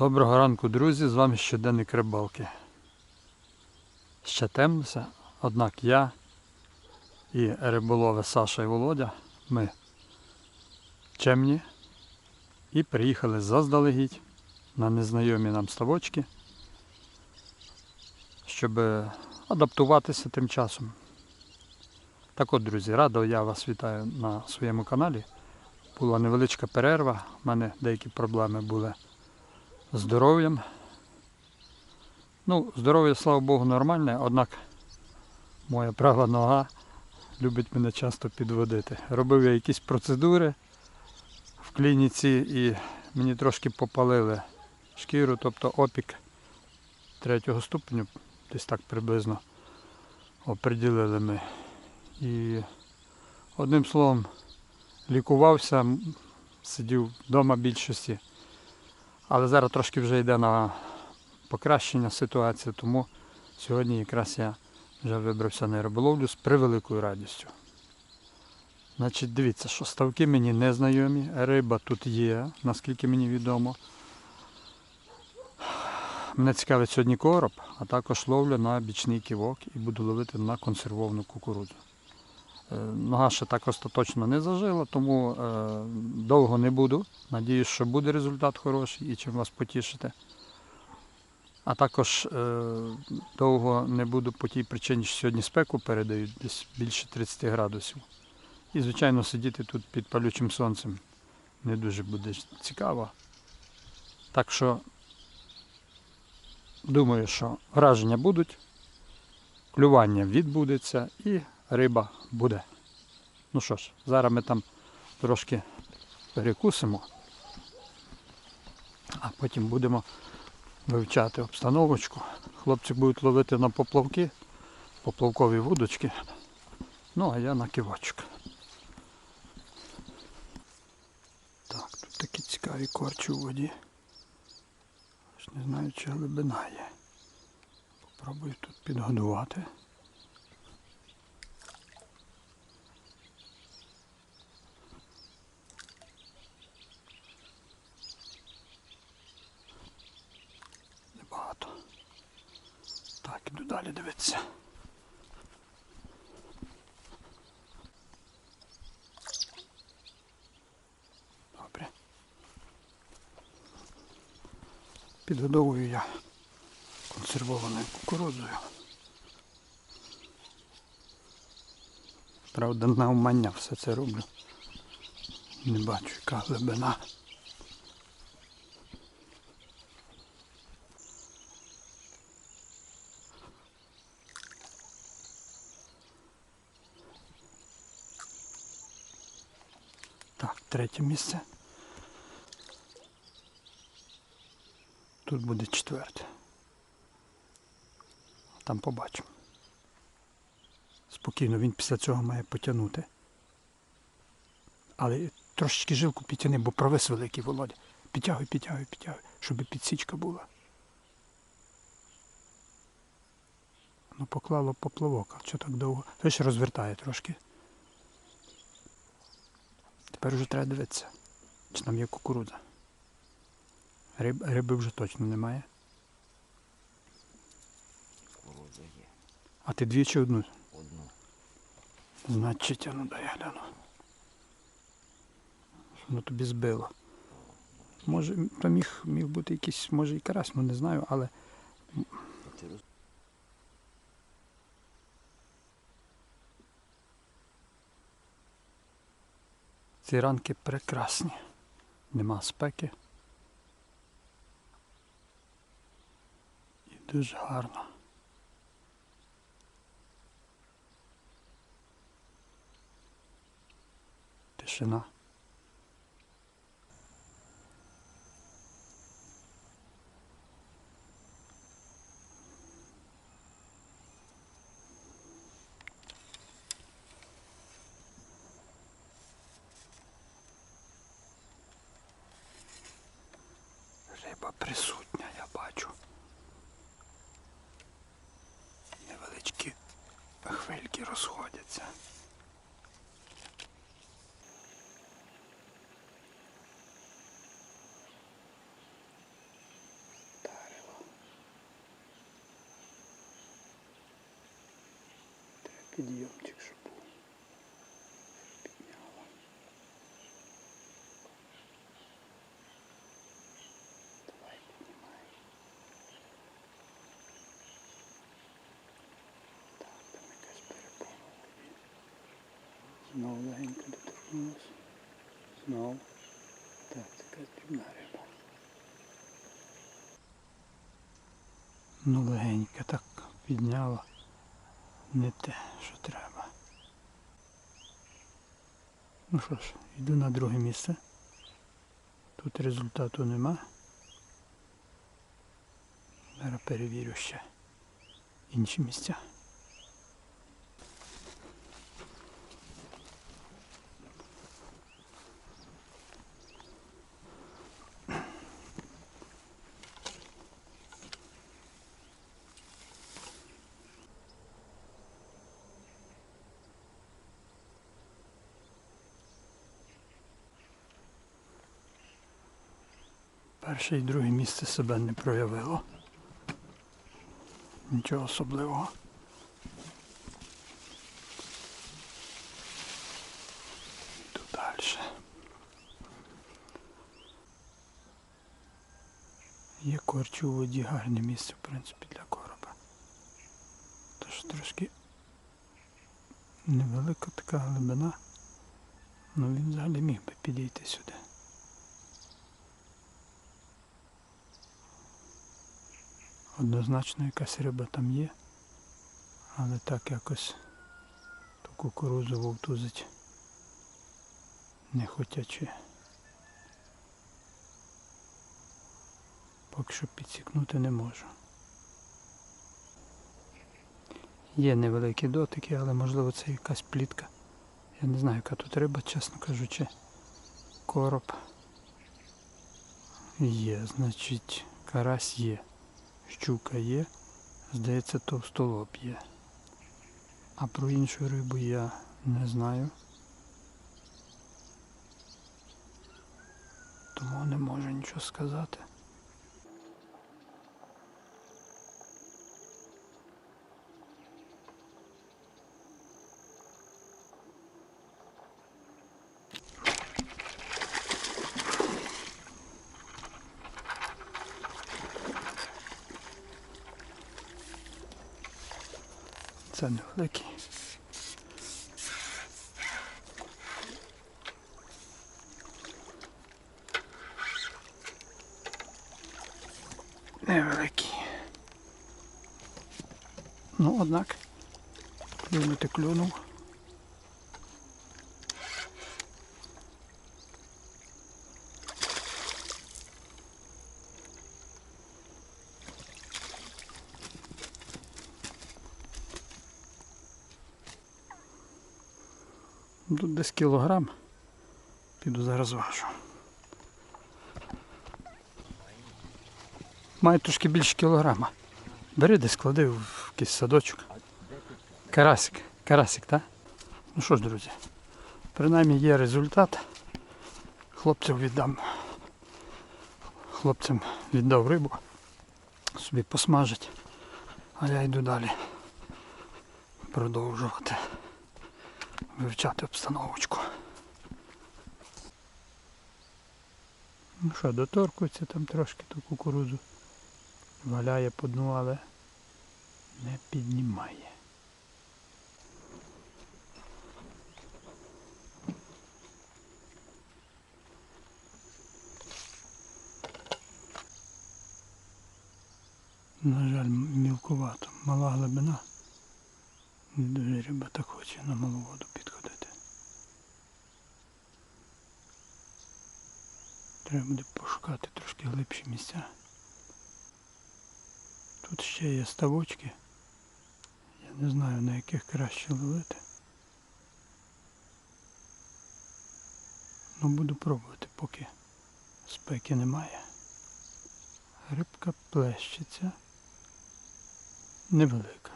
Доброго ранку, друзі! З вами щоденник рибалки. Ще темнося, однак я і риболови Саша і Володя, ми чемні і приїхали заздалегідь на незнайомі нам ставочки, щоб адаптуватися тим часом. Так от, друзі, радо я вас вітаю на своєму каналі. Була невеличка перерва, в мене деякі проблеми були здоров'ям. Ну, здоров'я, слава Богу, нормальне, однак моя права нога любить мене часто підводити. Робив я якісь процедури в клініці і мені трошки попалили шкіру, тобто опік третього ступеню, десь так приблизно оприділили ми. І одним словом, лікувався, сидів вдома більшості. Але зараз трошки вже йде на покращення ситуації, тому сьогодні якраз я вже вибрався на риболовлю з превеликою радістю. Значить, дивіться, що ставки мені не знайомі, риба тут є, наскільки мені відомо. Мене цікавить сьогодні короб, а також ловля на бічний ківок і буду ловити на консервовану кукурудзу. Е, Нога ще так остаточно не зажила, тому е, довго не буду. Надіюсь, що буде результат хороший і чим вас потішити. А також е, довго не буду по тій причині, що сьогодні спеку передають десь більше 30 градусів. І, звичайно, сидіти тут під палючим сонцем не дуже буде цікаво. Так що думаю, що враження будуть, клювання відбудеться і риба буде. Ну що ж, зараз ми там трошки перекусимо, а потім будемо вивчати обстановочку. Хлопці будуть ловити на поплавки, поплавкові вудочки. Ну, а я на кивочок. Так, тут такі цікаві корчі у воді. Аж не знаю, чи глибина є. Попробую тут підгодувати. Небагато. Так, іду далі дивитися. Добре. Підгодовую я консервованою кукурудзою. Правда, навмання все це роблю. Не бачу, яка глибина. Так, третє місце. Тут буде четверте. Там побачимо. Спокійно, він після цього має потягнути. Але трошечки жилку підтяни, бо провис великий Володя. Підтягуй, підтягуй, підтягуй, щоб підсічка була. Ну поклало поплавок, а що так довго? Той ще розвертає трошки. Тепер вже треба дивитися, чи там є кукурудза. Риб, риби вже точно немає. Є. А ти дві чи одну? Одну. Значить, а ну дай я гляну. Що Воно тобі збило. Може, там міг, міг бути якийсь, може і карась, ну не знаю, але ці ранки прекрасні. Нема спеки. Дуже гарно. Тишина. Риба я бачу. Невеличкі хвильки розходяться. Підйомчик, щоб був. Давай піднімай. Так, там якась воді. Знову легенько доторкнулася. Знову. Так, це якась дрібна риба. Ну легенько так підняла. Не те, що треба. Ну що ж, йду на друге місце. Тут результату нема. Зараз перевірю ще інші місця. Перше і друге місце себе не проявило. Нічого особливого. Йду далі. Є корчу у воді гарне місце, в принципі, для короба. Тож трошки невелика така глибина. Ну він взагалі міг би підійти сюди. Однозначно якась риба там є, але так якось ту кукурузу вовтузить не хотячи. Поки що підсікнути не можу. Є невеликі дотики, але можливо це якась плітка. Я не знаю, яка тут риба, чесно кажучи. Короб є, значить карась є щука є, здається, товстолоб є. А про іншу рибу я не знаю. Тому не можу нічого сказати. Це невеликий. Невеликий. Ну, однак, клюнути клюнув. Тут десь кілограм. Піду зараз важу. Має трошки більше кілограма. Бери десь клади в якийсь садочок. Карасик. Карасик, так? Ну що ж, друзі, принаймні є результат. Хлопцям віддам. Хлопцям віддав рибу. Собі посмажить. А я йду далі продовжувати вивчати обстановочку. Ну що, доторкується там трошки ту кукурудзу. Валяє по дну, але не піднімає. На жаль, мілкувато. Мала глибина. Не дуже риба так хоче на малу воду підходити. Треба буде пошукати трошки глибші місця. Тут ще є ставочки. Я не знаю на яких краще ловити. Ну буду пробувати, поки спеки немає. Рибка плещеться. Невелика.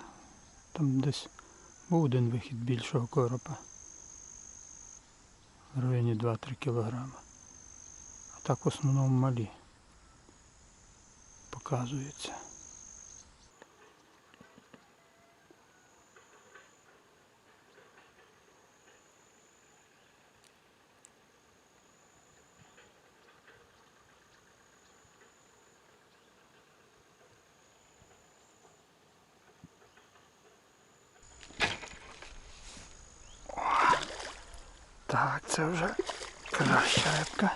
Там десь був один вихід більшого коропа. В районі 2-3 кілограма. А так в основному малі показується. Так, це вже краща рибка.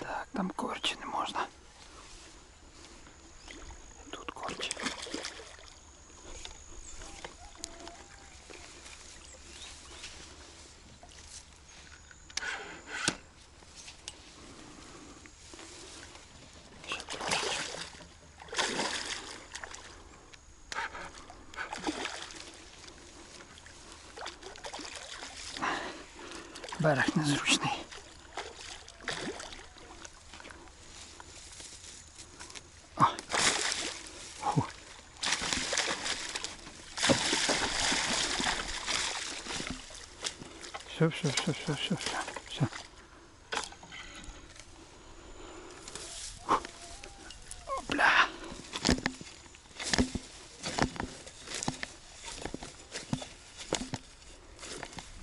Так, там корчі не можна. І Тут корчі. Ще трошечки. Берег незручний. Фу. Все, все, все, все, все, все, все.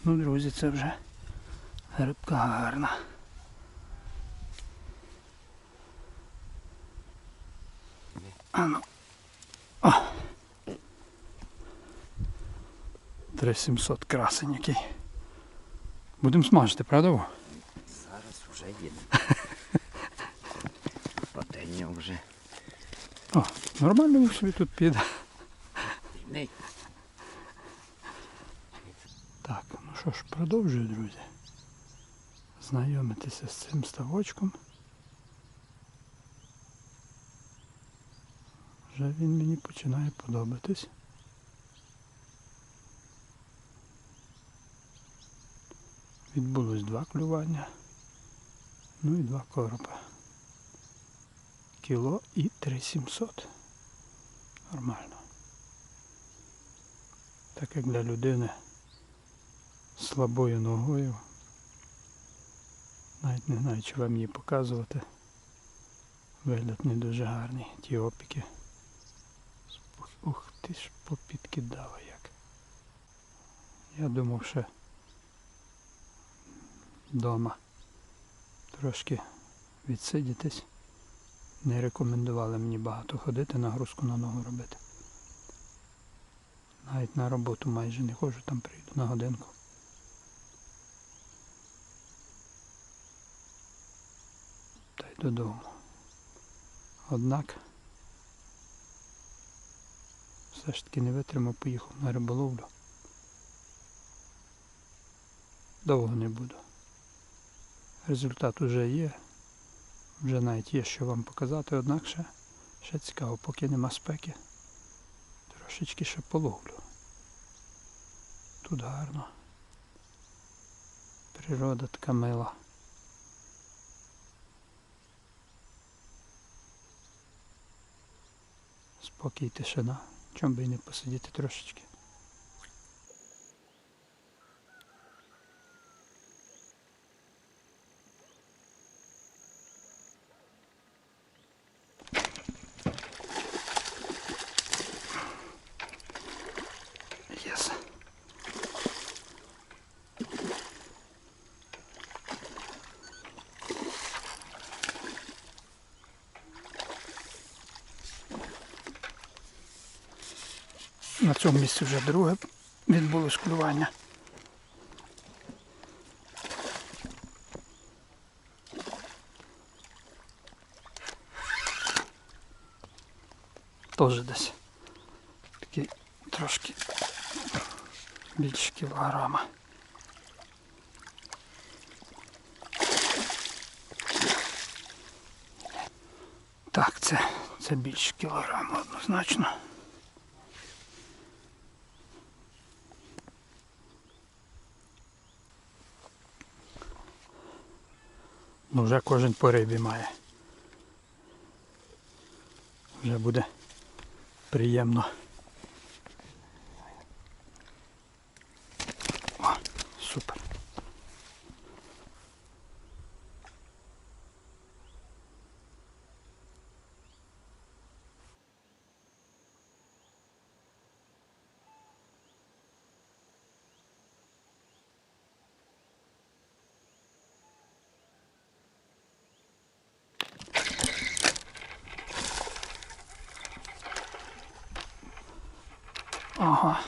Ну, друзі, це вже рибка гарна. А ну. О. 3700 красень який. Будемо смажити, правда? Во? Зараз вже є. Пательня вже. О, нормально він собі тут піде. Не. Так, ну що ж, продовжую, друзі. Знайомитися з цим ставочком. Вже він мені починає подобатись. Відбулось два клювання. Ну і два коропа. Кіло і 3700. Нормально. Так як для людини з слабою ногою. Навіть не знаю, чи вам її показувати. Вигляд не дуже гарний. Ті опіки. Ух ти ж попідкидала як. Я думав, що вдома трошки відсидітись. Не рекомендували мені багато ходити, нагрузку на ногу робити. Навіть на роботу майже не ходжу, там прийду на годинку. Додому. Однак все ж таки не витримав, поїхав на риболовлю. Довго не буду. Результат уже є. Вже навіть є що вам показати, однак ще, ще цікаво, поки нема спеки. Трошечки ще половлю. Тут гарно. Природа така мила. Спокій, тишина. Чом би і не посидіти трошечки. Десь вже друге відбулось клювання. Тоже десь такий трошки більше кілограма. Так, це, це більше кілограма однозначно. Ну вже кожен по рибі має. Вже буде приємно. О, супер. Ага.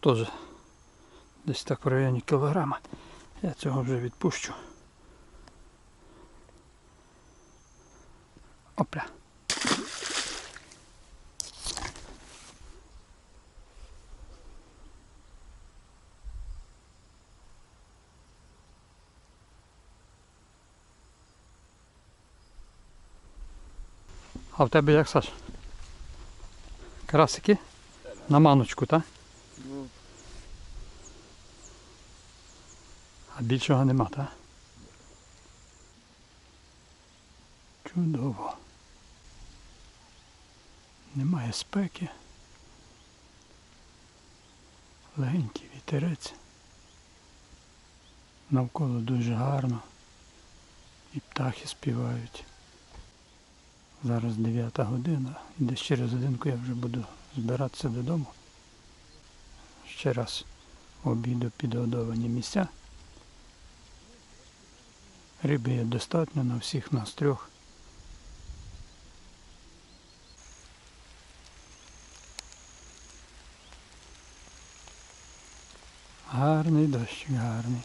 Теж десь так в районі кілограма. Я цього вже відпущу. Опля. А в тебе як Саш? Красики? На маночку, так? Ну, А більшого нема, так? Чудово. Немає спеки. Легенький вітерець. Навколо дуже гарно. І птахи співають. Зараз 9 година. І десь через годинку я вже буду збиратися додому. Ще раз обіду підгодовані місця. Риби є достатньо на всіх нас трьох. Гарний дощ, гарний.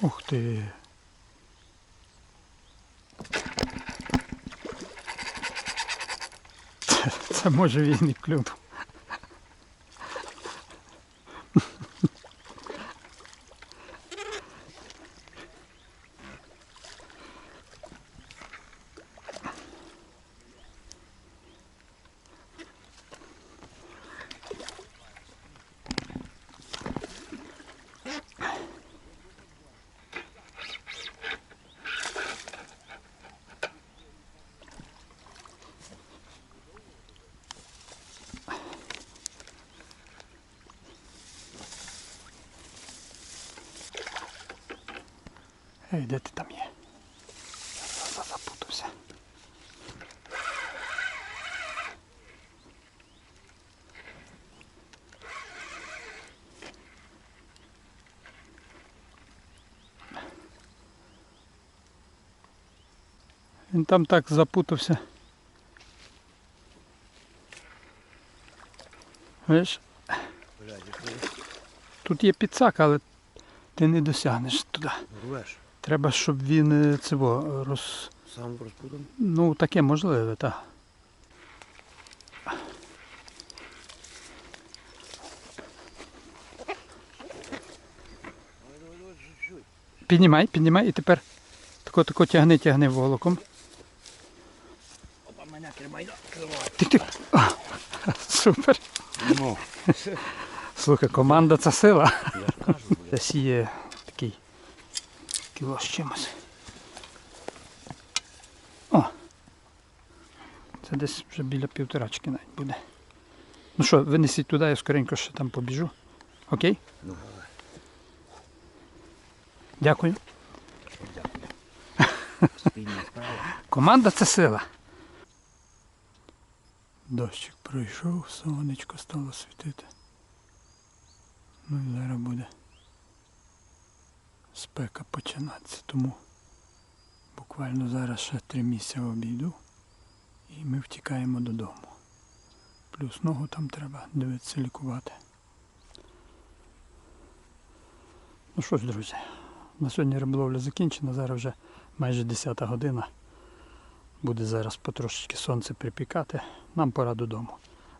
Ух ти. Це, це може він і клюнув. Ей, де ти там є? За- за- Запутався. Він там так запутався. Видиш, тут є підсак, але ти не досягнеш туди. рвеш. Треба, щоб він е, цього роз... Сам розпутан. Ну, таке можливе, так. Піднімай, піднімай і тепер тако тако тягни, тягни волоком. Опа, мене тримай, тримай. Тик, тик. А, Супер. Ну, Слухай, команда це сила. я ж кажу. Десь є кіло з чимось. О! Це десь вже біля півторачки навіть буде. Ну що, винесіть туди, я скоренько ще там побіжу. Окей? Ну, Дякую. спільна справа. Команда це сила. Дощик пройшов, сонечко стало світити. Ну і зараз буде спека починатися. Тому буквально зараз ще три місця обійду і ми втікаємо додому. Плюс ногу там треба дивитися лікувати. Ну що ж, друзі, на сьогодні риболовля закінчена, зараз вже майже 10 година. Буде зараз потрошечки сонце припікати. Нам пора додому.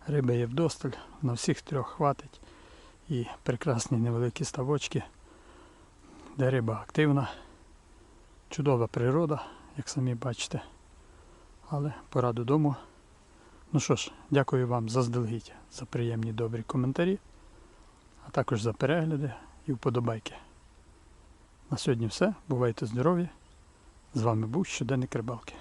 Риби є вдосталь, на всіх трьох хватить. І прекрасні невеликі ставочки, де риба активна. Чудова природа, як самі бачите. Але пора додому. Ну що ж, дякую вам заздалегідь за приємні добрі коментарі, а також за перегляди і вподобайки. На сьогодні все. Бувайте здорові! З вами був щоденник рибалки.